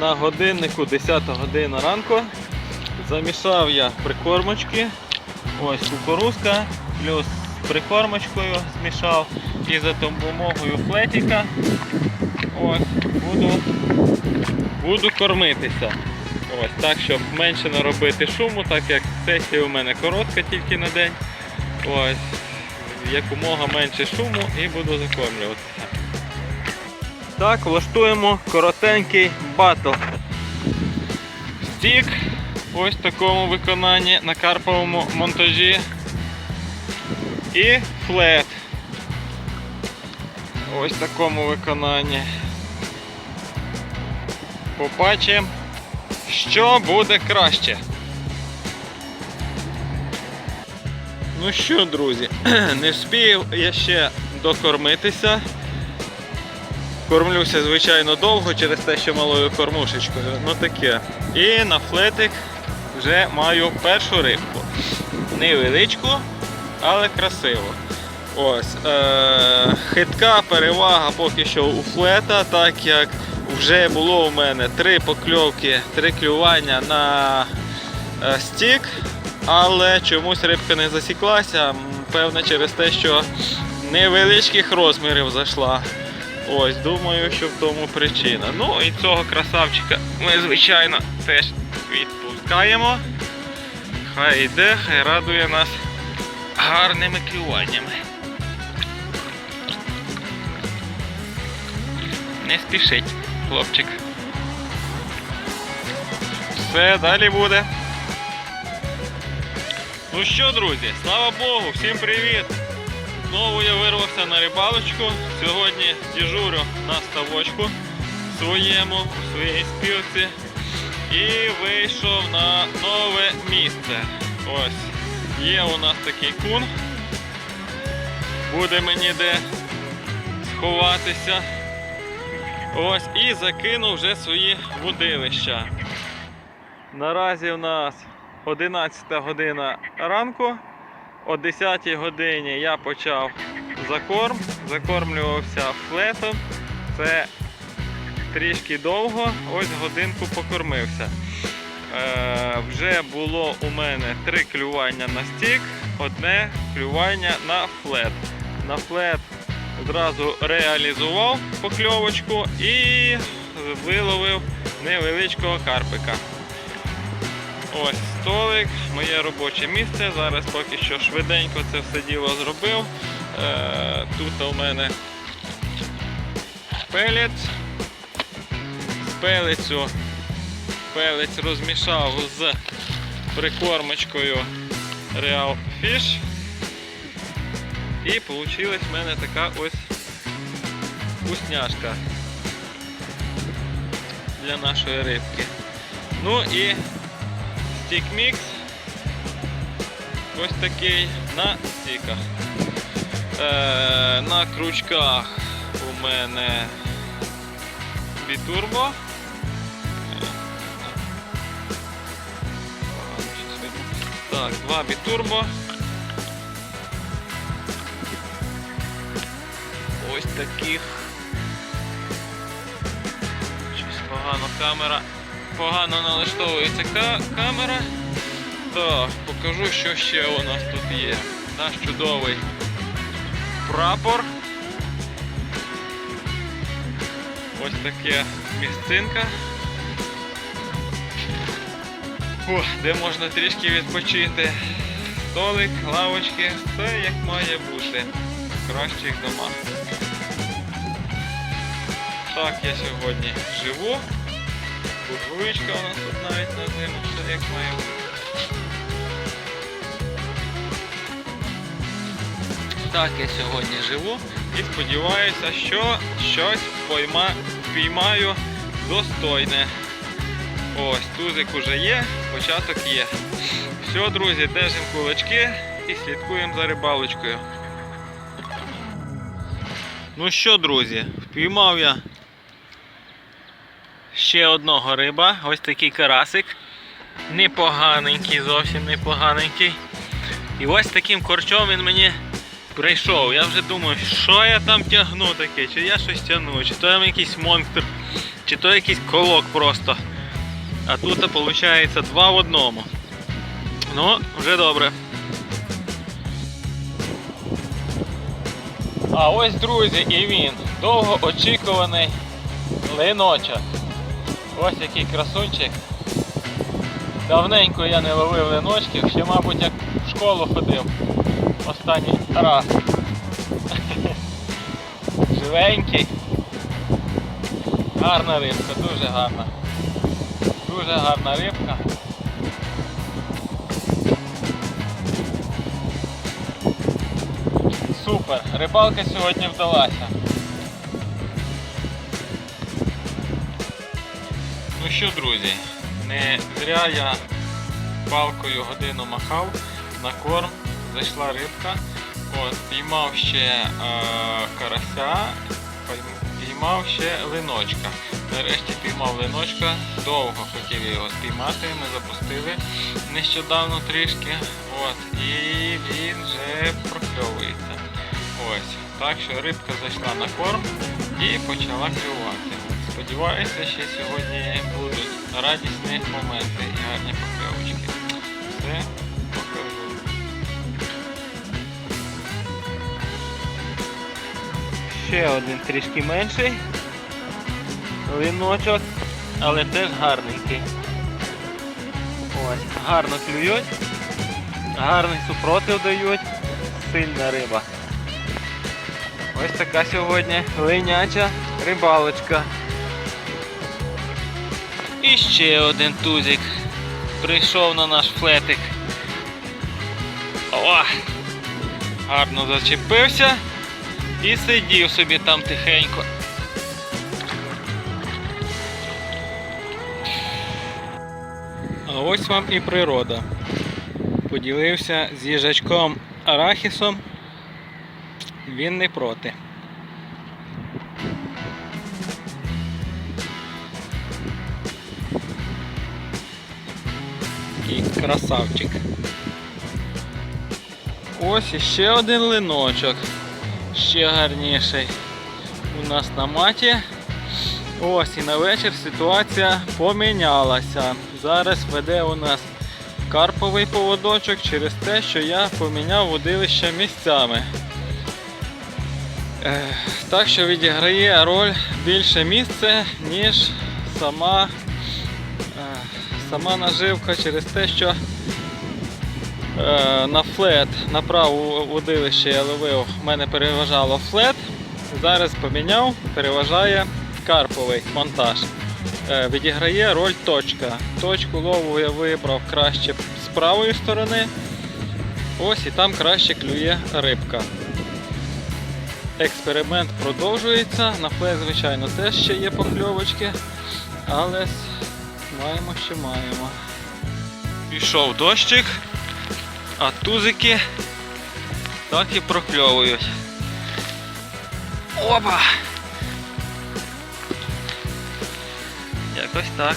на годиннику 10 година ранку. Замішав я прикормочки. Ось кукурузка, плюс прикормочкою змішав і за допомогою флетіка. Ось, буду, буду кормитися. Ось так, щоб менше наробити шуму, так як сесія у мене коротка тільки на день. Ось, якомога менше шуму і буду закормлюватися. Так, влаштуємо коротенький батл. Стік ось в такому виконанні на карповому монтажі. І флет. Ось в такому виконанні. Побачимо, що буде краще. Ну що, друзі, не вспів я ще докормитися. Кормлюся, звичайно, довго через те, що малою кормушечкою. Ну таке. І на флетик вже маю першу рибку. Невеличку, але красиву. Ось. Е- хитка перевага поки що у флета, так як вже було у мене три покльовки, три клювання на е, стік, але чомусь рибка не засіклася. Певне через те, що невеличких розмірів зайшла. Ось, думаю, що в тому причина. Ну і цього красавчика ми, звичайно, теж відпускаємо. Хай йде, хай радує нас гарними клюваннями. Не спішить, хлопчик. Все, далі буде. Ну що, друзі, слава Богу, всім привіт! Знову я вирвався на рибалочку. Сьогодні дежурю на ставочку своєму, у своїй спілці. І вийшов на нове місце. Ось. Є у нас такий кун. Буде мені де сховатися. Ось і закинув вже свої вудилища. Наразі у нас 11 година ранку. О 10 годині я почав закорм, закормлювався флетом. Це трішки довго, ось годинку покормився. Е, вже було у мене три клювання на стік, одне клювання на флет. На флет одразу реалізував покльовочку і виловив невеличкого карпика. Ось столик, моє робоче місце. Зараз поки що швиденько це все діло зробив. Е, тут у мене пелець. Пелецю пелець розмішав з прикормочкою Real Fish. І вийшла в мене така ось вкусняшка для нашої рибки. Ну і стік мікс. Ось такий на стіках. Е, на крючках у мене бітурбо. Так, два бітурбо. Ось таких. Щось погано камера. Погано налаштовується ка- камера. Так, покажу, що ще у нас тут є. Наш чудовий прапор. Ось таке місцинка. Фу, де можна трішки відпочити. Столик, лавочки, все як має бути в кращих домах. Так я сьогодні живу. Буржуєчка у нас тут навіть на зиму, все як має бути. Так я сьогодні живу і сподіваюся, що щось пойма, піймаю достойне. Ось, тузик уже є, початок є. Все, друзі, держимо кулачки і слідкуємо за рибалочкою. Ну що, друзі, впіймав я ще одного риба, ось такий карасик. Непоганенький, зовсім непоганенький. І ось таким корчом він мені прийшов. Я вже думаю, що я там тягну таке, чи я щось тягну, чи то там якийсь монстр чи то якийсь колок просто. А тут виходить два в одному. Ну, вже добре. А ось, друзі, і він. Довго очікуваний линочок. Ось який красунчик. Давненько я не ловив линочків, ще, мабуть, як в школу ходив останній раз. Живенький. Гарна рибка, дуже гарна. Дуже гарна рибка. Супер, рибалка сьогодні вдалася. Що, друзі, не зря я палкою годину махав на корм, зайшла рибка, от, піймав ще е, карася, піймав ще линочка. Нарешті піймав линочка, довго хотів його спіймати, ми запустили нещодавно трішки. От, і він вже прокльовується. Ось. Так що рибка зайшла на корм і почала клювати. Сподіваюся, що сьогодні будуть радісні моменти і гарні покльовочки. Все, покажу. Ще один трішки менший. Линочок, але теж гарненький. Ось, гарно клюють, гарний супротив дають, сильна риба. Ось така сьогодні линяча рибалочка. І ще один тузик прийшов на наш флетик. О! Гарно зачепився і сидів собі там тихенько. А ось вам і природа. Поділився з їжачком арахісом. Він не проти. Красавчик. Ось іще один линочок. Ще гарніший. У нас на маті. Ось і на вечір ситуація помінялася. Зараз веде у нас карповий поводочок через те, що я поміняв водилища місцями. Так що відіграє роль більше місце, ніж сама, сама наживка через те, що е, на флет, на праву водилище я ловив, в мене переважало флет. Зараз поміняв, переважає карповий монтаж. Е, Відіграє роль точка. Точку лову я вибрав краще з правої сторони. Ось і там краще клює рибка. Експеримент продовжується. На флет, звичайно, теж ще є покльовочки, але маємо, що маємо. Пішов дощик, а тузики так і прокльовують. Опа! Якось так.